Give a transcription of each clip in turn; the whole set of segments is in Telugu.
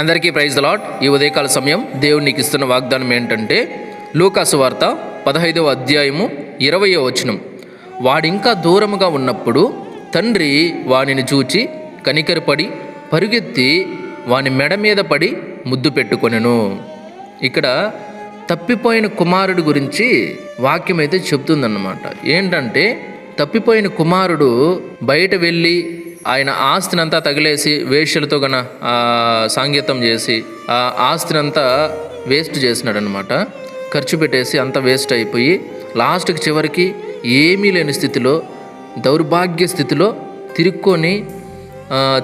అందరికీ ప్రైజ్ లాట్ ఈ ఉదయకాల సమయం దేవుడు నీకు ఇస్తున్న వాగ్దానం ఏంటంటే లూకాసు వార్త పదహైదవ అధ్యాయము ఇరవయో వచనం. వాడింకా దూరముగా ఉన్నప్పుడు తండ్రి వానిని చూచి కనికరపడి పరుగెత్తి వాని మెడ మీద పడి ముద్దు పెట్టుకొనెను. ఇక్కడ తప్పిపోయిన కుమారుడు గురించి వాక్యం అయితే చెప్తుందన్నమాట. ఏంటంటే తప్పిపోయిన కుమారుడు బయట వెళ్ళి ఆయన ఆస్తినంతా తగిలేసి వేష్యలతో గన సాంగీతం చేసి ఆ ఆస్తినంతా వేస్ట్ చేసినాడు అనమాట ఖర్చు పెట్టేసి అంతా వేస్ట్ అయిపోయి లాస్ట్కి చివరికి ఏమీ లేని స్థితిలో దౌర్భాగ్య స్థితిలో తిరుక్కొని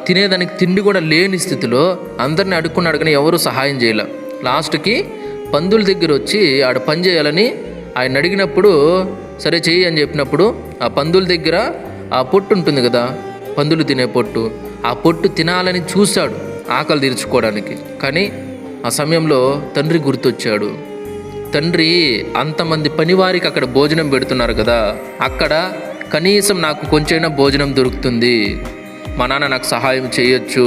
తినేదానికి తిండి కూడా లేని స్థితిలో అందరిని అడుక్కున్నాడు కానీ ఎవరు సహాయం చేయలే. లాస్ట్కి పందుల దగ్గర వచ్చి ఆడ పని చేయాలని ఆయన అడిగినప్పుడు సరే చెయ్యి అని చెప్పినప్పుడు ఆ పందుల దగ్గర ఆ పొట్టు ఉంటుంది కదా పందులు తినే పొట్టు ఆ పొట్టు తినాలని చూశాడు ఆకలి తీర్చుకోవడానికి. కానీ ఆ సమయంలో తండ్రి గుర్తొచ్చాడు. తండ్రి అంతమంది పనివారికి అక్కడ భోజనం పెడుతున్నారు కదా అక్కడ కనీసం నాకు కొంచెమైనా భోజనం దొరుకుతుంది. మా నాన్న నాకు సహాయం చేయొచ్చు.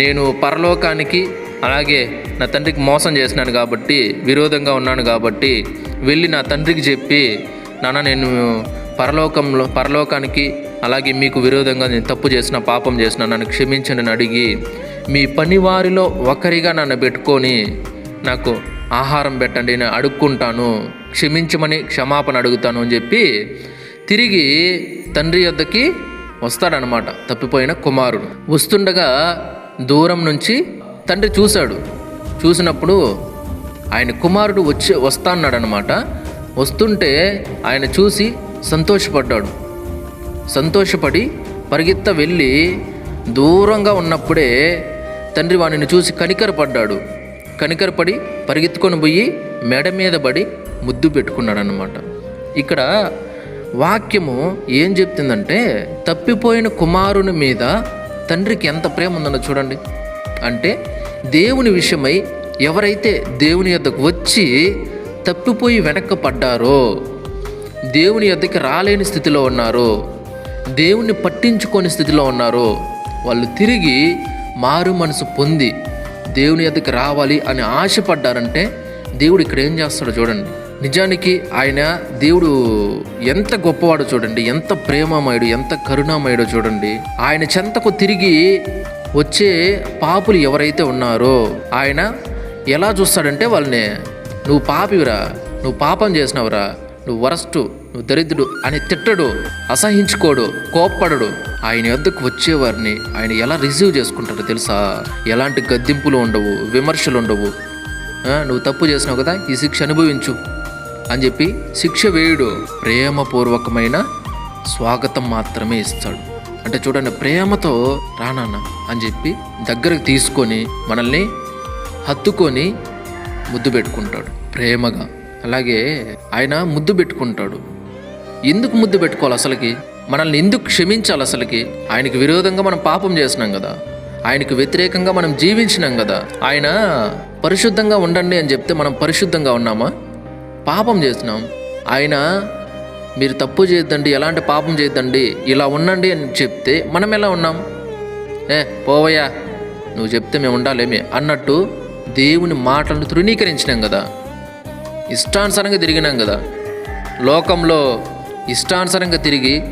నేను పరలోకానికి అలాగే నా తండ్రికి మోసం చేసినాను కాబట్టి విరోధంగా ఉన్నాను కాబట్టి వెళ్ళి నా తండ్రికి చెప్పి నాన్న నేను పరలోకంలో పరలోకానికి అలాగే మీకు విరోధంగా నేను తప్పు చేసిన పాపం చేసిన నన్ను క్షమించండి అని అడిగి మీ పనివారిలో ఒకరిగా నన్ను పెట్టుకొని నాకు ఆహారం పెట్టండి నేను అడుక్కుంటాను క్షమించమని క్షమాపణ అడుగుతాను అని చెప్పి తిరిగి తండ్రి వద్దకి వస్తాడనమాట తప్పిపోయిన కుమారుడు. వస్తుండగా దూరం నుంచి తండ్రి చూశాడు. చూసినప్పుడు ఆయన కుమారుడు వచ్చి వస్తాన్నాడనమాట వస్తుంటే ఆయన చూసి సంతోషపడ్డాడు. సంతోషపడి పరిగెత్త వెళ్ళి దూరంగా ఉన్నప్పుడే తండ్రి వానిని చూసి కనికరపడ్డాడు. కనికరపడి పరిగెత్తుకొని పోయి మెడ మీద పడి ముద్దు పెట్టుకున్నాడు ఇక్కడ వాక్యము ఏం చెప్తుందంటే తప్పిపోయిన కుమారుని మీద తండ్రికి ఎంత ప్రేమ ఉందన్నో చూడండి. అంటే దేవుని విషయమై ఎవరైతే దేవుని యొద్దకు వచ్చి తప్పిపోయి వెనక్కి పడ్డారో దేవుని యొద్దకి రాలేని స్థితిలో ఉన్నారో దేవుణ్ణి పట్టించుకోని స్థితిలో ఉన్నారో. వాళ్ళు తిరిగి మారు మనసు పొంది దేవుని ఎద్దకు రావాలి అని ఆశపడ్డారంటే దేవుడు ఇక్కడ ఏం చేస్తాడో చూడండి. నిజానికి ఆయన దేవుడు ఎంత గొప్పవాడో చూడండి. ఎంత ప్రేమమయుడు ఎంత కరుణామయుడో చూడండి. ఆయన చెంతకు తిరిగి వచ్చే పాపులు ఎవరైతే ఉన్నారో ఆయన ఎలా చూస్తాడంటే వాళ్ళని నువ్వు పాపివిరా నువ్వు పాపం చేసినవరా నువ్వు వరస్టు నువ్వు దరిద్రుడు అని తిట్టడు అసహించుకోడు కోప్పడడు. ఆయన వద్దకు వచ్చేవారిని ఆయన ఎలా రిసీవ్ చేసుకుంటాడు తెలుసా? ఎలాంటి గద్దింపులు ఉండవు విమర్శలు ఉండవు. నువ్వు తప్పు చేసినావు కదా ఈ శిక్ష అనుభవించు అని చెప్పి శిక్ష వేయుడు. ప్రేమపూర్వకమైన స్వాగతం మాత్రమే ఇస్తాడు. అంటే చూడండి ప్రేమతో రానాన్న అని చెప్పి దగ్గరకు తీసుకొని మనల్ని హత్తుకొని ముద్దు పెట్టుకుంటాడు ప్రేమగా. అలాగే ఆయన ముద్దు పెట్టుకుంటాడు. ఎందుకు ముద్దు పెట్టుకోవాలి అసలుకి? మనల్ని ఎందుకు క్షమించాలి అసలుకి? ఆయనకి విరోధంగా మనం పాపం చేసినాం కదా. ఆయనకు వ్యతిరేకంగా మనం జీవించినాం కదా. ఆయన పరిశుద్ధంగా ఉండండి అని చెప్తే మనం పరిశుద్ధంగా ఉన్నామా? పాపం చేసినాం ఆయన మీరు తప్పు చేయొద్దండి ఎలాంటి పాపం చేయొద్దండి ఇలా ఉండండి అని చెప్తే మనం ఎలా ఉన్నాం? ఏ పోవయ్యా నువ్వు చెప్తే మేము ఉండాలేమే అన్నట్టు దేవుని మాటలను తృణీకరించినాం కదా. ఇష్టానుసారంగా తిరిగినాం కదా. లోకంలో ఇష్టానుసారంగా తిరిగి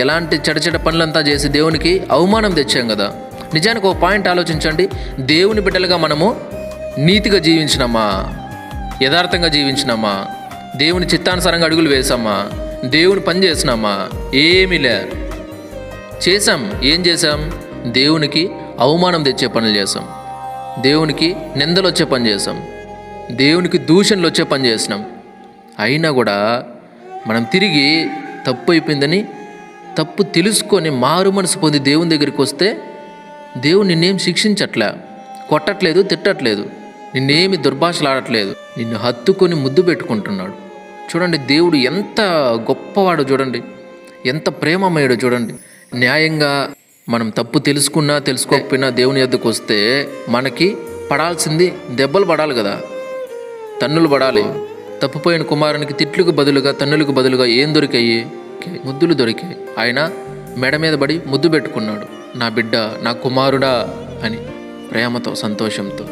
ఎలాంటి చెడచెడ పనులంతా చేసి దేవునికి అవమానం తెచ్చాం కదా. నిజానికి ఒక పాయింట్ ఆలోచించండి. దేవుని బిడ్డలుగా మనము నీతిగా జీవించినామా? యథార్థంగా జీవించినామా? దేవుని చిత్తానుసారంగా అడుగులు వేసామా దేవుని పని చేసినామా? ఏమీ లే. చేసాం ఏం చేసాం దేవునికి అవమానం తెచ్చే పనులు చేసాం దేవునికి నిందలు వచ్చే పని చేసాం దేవునికి దూషణలు వచ్చే పని చేసినాం. అయినా కూడా మనం తిరిగి తప్పు అయిపోయిందని తప్పు తెలుసుకొని మారు మనసు పొంది దేవుని దగ్గరికి వస్తే దేవుడు నిన్నేం శిక్షించట్లే కొట్టట్లేదు తిట్టట్లేదు నిన్నేమి దుర్భాషలాడట్లేదు నిన్ను హత్తుకొని ముద్దు పెట్టుకుంటున్నాడు. చూడండి దేవుడు ఎంత గొప్పవాడో చూడండి ఎంత ప్రేమమయుడో చూడండి. న్యాయంగా మనం తప్పు తెలుసుకున్నా తెలుసుకోకపోయినా దేవుని యొద్దకు వస్తే మనకి పడాల్సింది దెబ్బలు పడాలి కదా. తన్నులు పడాలి. తప్పిపోయిన కుమారునికి తిట్లకు బదులుగా తన్నులకు బదులుగా ఏం దొరికాయి? ముద్దులు దొరికాయి. ఆయన మెడ మీద పడి ముద్దు పెట్టుకున్నాడు. నా బిడ్డ నా కుమారుడా అని ప్రేమతో సంతోషంతో.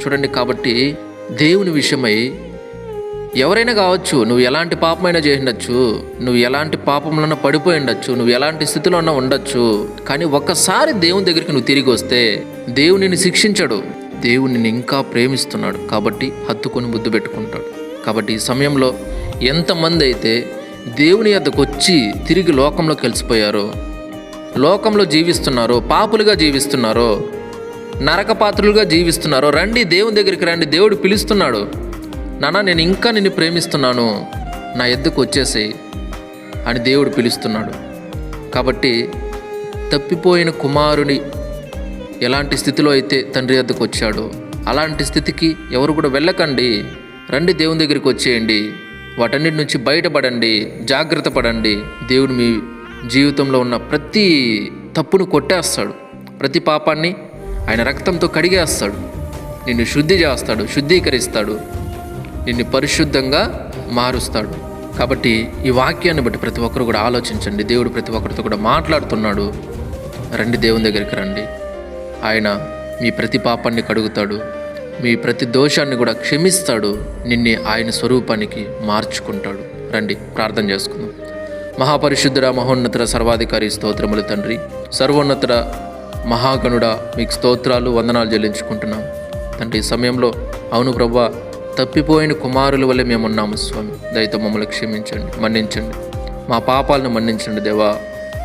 చూడండి కాబట్టి దేవుని విషయమై ఎవరైనా కావచ్చు నువ్వు ఎలాంటి పాపమైనా చేసిండొచ్చు నువ్వు ఎలాంటి పాపంలోనో పడిపోయి ఉండొచ్చు నువ్వు ఎలాంటి స్థితిలోనో ఉండొచ్చు కానీ ఒక్కసారి దేవుని దగ్గరికి నువ్వు తిరిగి వస్తే దేవుడు నిన్ను శిక్షించడు. దేవుడు నిన్ను ఇంకా ప్రేమిస్తున్నాడు కాబట్టి హత్తుకొని ముద్దు పెట్టుకుంటాడు. కాబట్టి ఈ సమయంలో ఎంతమంది అయితే దేవుని యొద్దకు వచ్చి తిరిగి లోకంలో కలిసిపోయారో లోకంలో జీవిస్తున్నారో పాపులుగా జీవిస్తున్నారో నరకపాత్రులుగా జీవిస్తున్నారో రండి దేవుని దగ్గరికి రండి దేవుడు పిలుస్తున్నాడు. నాన్న నేను ఇంకా నిన్ను ప్రేమిస్తున్నాను. నా ఎద్దుకు వచ్చేసి అని దేవుడు పిలుస్తున్నాడు. కాబట్టి తప్పిపోయిన కుమారుని ఎలాంటి స్థితిలో అయితే తండ్రి వద్దకు వచ్చాడో అలాంటి స్థితికి ఎవరు కూడా వెళ్ళకండి. రండి దేవుని దగ్గరికి వచ్చేయండి. వాటన్నిటి నుంచి బయటపడండి. జాగ్రత్త పడండి. దేవుడు మీ జీవితంలో ఉన్న ప్రతి తప్పును కొట్టేస్తాడు. ప్రతి పాపాన్ని ఆయన రక్తంతో కడిగేస్తాడు. నిన్ను శుద్ధి చేస్తాడు శుద్ధీకరిస్తాడు. నిన్ను పరిశుద్ధంగా మారుస్తాడు. కాబట్టి ఈ వాక్యాన్ని బట్టి ప్రతి ఒక్కరు కూడా ఆలోచించండి. దేవుడు ప్రతి ఒక్కరితో కూడా మాట్లాడుతున్నాడు. రండి దేవుని దగ్గరికి రండి. ఆయన మీ ప్రతి పాపాన్ని కడుగుతాడు మీ ప్రతి దోషాన్ని కూడా క్షమిస్తాడు నిన్నే ఆయన స్వరూపానికి మార్చుకుంటాడు. రండి ప్రార్థన చేసుకుందాం. మహాపరిశుద్ధుడ మహోన్నతుడ సర్వాధికారి స్తోత్రములు తండ్రి సర్వోన్నతుడ మహాగణుడ మీకు స్తోత్రాలు వందనాలు చెల్లించుకుంటున్నాం. తండ్రి ఈ సమయంలో అవును ప్రభా తప్పిపోయిన కుమారుల వల్లే మేమున్నాము స్వామి. దయతో మమ్మల్ని క్షమించండి మన్నించండి. మా పాపాలను మన్నించండి దేవా.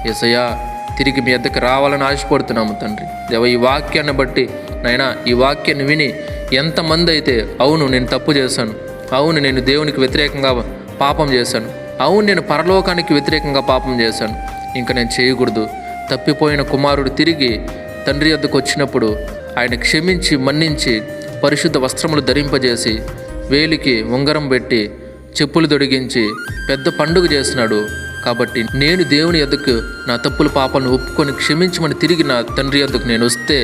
ఎసయా తిరిగి మీ ఎద్దకు రావాలని ఆశపడుతున్నాము తండ్రి. దేవ ఈ వాక్యాన్ని బట్టి నైనా ఈ వాక్యాన్ని విని ఎంతమంది అయితే అవును నేను తప్పు చేశాను. అవును నేను దేవునికి వ్యతిరేకంగా పాపం చేశాను. అవును నేను పరలోకానికి వ్యతిరేకంగా పాపం చేశాను. ఇంకా నేను చేయకూడదు. తప్పిపోయిన కుమారుడు తిరిగి తండ్రి వద్దకు వచ్చినప్పుడు ఆయన క్షమించి మన్నించి పరిశుద్ధ వస్త్రములు ధరింపజేసి వేలికి ఉంగరం పెట్టి చెప్పులు తొడిగించి పెద్ద పండుగ చేసినాడు. కాబట్టి నేను దేవుని ఎద్దకు నా తప్పుల పాపాలను ఒప్పుకొని క్షమించమని తిరిగి నా తండ్రి ఎద్దకు నేను వస్తే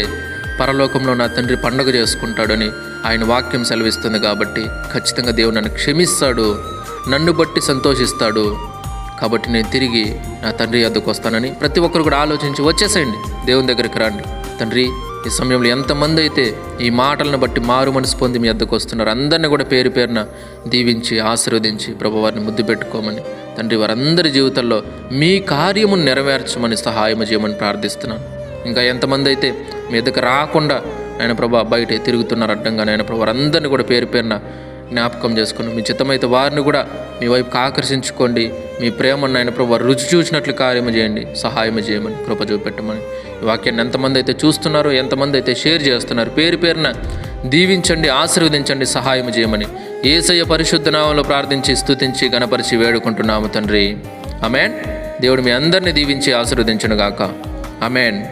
పరలోకంలో నా తండ్రి పండగ చేసుకుంటాడని ఆయన వాక్యం సెలవిస్తుంది కాబట్టి ఖచ్చితంగా దేవుడు నన్ను క్షమిస్తాడు నన్ను బట్టి సంతోషిస్తాడు. కాబట్టి నేను తిరిగి నా తండ్రి వద్దకు వస్తానని ప్రతి ఒక్కరు కూడా ఆలోచించి వచ్చేసేయండి. దేవుని దగ్గరికి రండి. తండ్రి ఈ సమయంలో ఎంతమంది అయితే ఈ మాటలను బట్టి మారు మనసు పొంది మీ వద్దకు వస్తున్నారు అందరిని కూడా పేరు పేరున దీవించి ఆశీర్వదించి ప్రభువారిని ముద్దు పెట్టుకోమని తండ్రి వారందరి జీవితాల్లో మీ కార్యము నెరవేర్చమని సహాయం చేయమని ప్రార్థిస్తున్నాను. ఇంకా ఎంతమంది అయితే మీ దగ్గర రాకుండా నేను ప్రభా బయట తిరుగుతున్నారు అడ్డంగా నేను ప్రభు వారందరినీ కూడా పేరు పేరున జ్ఞాపకం చేసుకుని మీ చిత్తమైతే వారిని కూడా మీ వైపుకి ఆకర్షించుకోండి. మీ ప్రేమను ఆయన ప్రభు రుచి చూసినట్లు కార్యము చేయండి. సహాయం చేయమని కృప చూపెట్టమని ఈ వాక్యాన్ని ఎంతమంది అయితే చూస్తున్నారో ఎంతమంది అయితే షేర్ చేస్తున్నారు పేరు పేరున దీవించండి ఆశీర్వదించండి సహాయం చేయమని ఏసయ్య పరిశుద్ధ నామంలో ప్రార్థించి స్తుతించి గణపరిచి వేడుకుంటున్నాము తండ్రి. అమెన్ దేవుడు మీ అందరిని దీవించి ఆశీర్వదించను గాక అమెన్